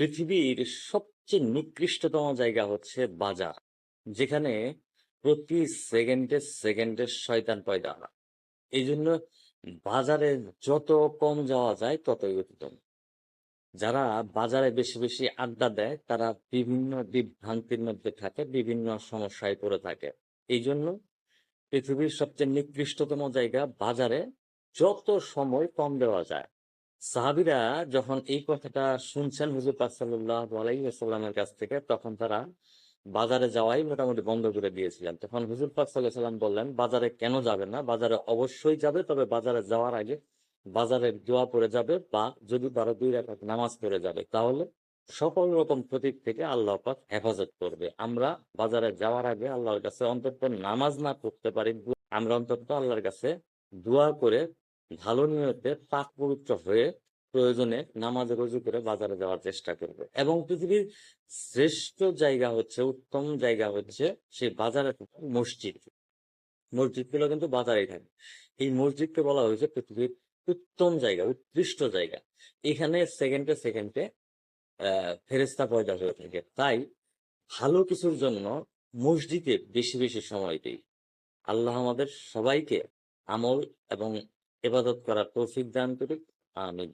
পৃথিবীর সবচেয়ে নিকৃষ্টতম জায়গা হচ্ছে বাজার, যেখানে প্রতি সেকেন্ডে সেকেন্ডে শয়তান পয়দা হয়। এই জন্য বাজারে যত কম যাওয়া যায়, ততই উত্তম। যারা বাজারে বেশি বেশি আড্ডা দেয়, তারা বিভিন্ন বিভ্রান্তির মধ্যে থাকে, বিভিন্ন সমস্যায় পড়ে থাকে। এই জন্য পৃথিবীর সবচেয়ে নিকৃষ্টতম জায়গা বাজারে যত সময় কম দেওয়া যায় সাহাবিরা যখন এই কথাটা শুনছেন হুজুর পাক আলাইসাল্লামের কাছ থেকে, তখন তারা বাজারে যাওয়াই মোটামুটি বন্ধ করে দিয়েছিলেন। তখন হুজুর পাক বললেন, বাজারে কেন যাবে না? বাজারে অবশ্যই যাবে, তবে বাজারে যাওয়ার আগে বাজারের দোয়া পড়ে যাবে বা যদি বারো দুই রাখাত নামাজ পড়ে যাবে, তাহলে সকল রকম প্রতীক থেকে আল্লাহ পাক হেফাজত করবে। আমরা বাজারে যাওয়ার আগে আল্লাহর কাছে অন্তত নামাজ না পড়তে পারি আমরা অন্তত আল্লাহর কাছে দোয়া করে ভালো নিয়তে পাক পবিত্র হয়ে প্রয়োজনে নামাজে রুজু করে বাজারে যাওয়ার চেষ্টা করবে। এবং পৃথিবীর শ্রেষ্ঠ জায়গা হচ্ছে, উত্তম জায়গা হচ্ছে সেই বাজারে মসজিদ। মসজিদগুলো কিন্তু বাজারেই থাকে। এই মসজিদকে বলা হয়েছে পৃথিবীর উত্তম জায়গা, উৎকৃষ্ট জায়গা। এখানে সেকেন্ডে সেকেন্ডে ফেরেস্তা পয়দা হয়ে থাকে। তাই ভালো কিছুর জন্য মসজিদে বেশি বেশি সময় দিই। আল্লাহ আমাদের সবাইকে আমল এবং এবাদত করার তৌফিক দান করুক আমিন।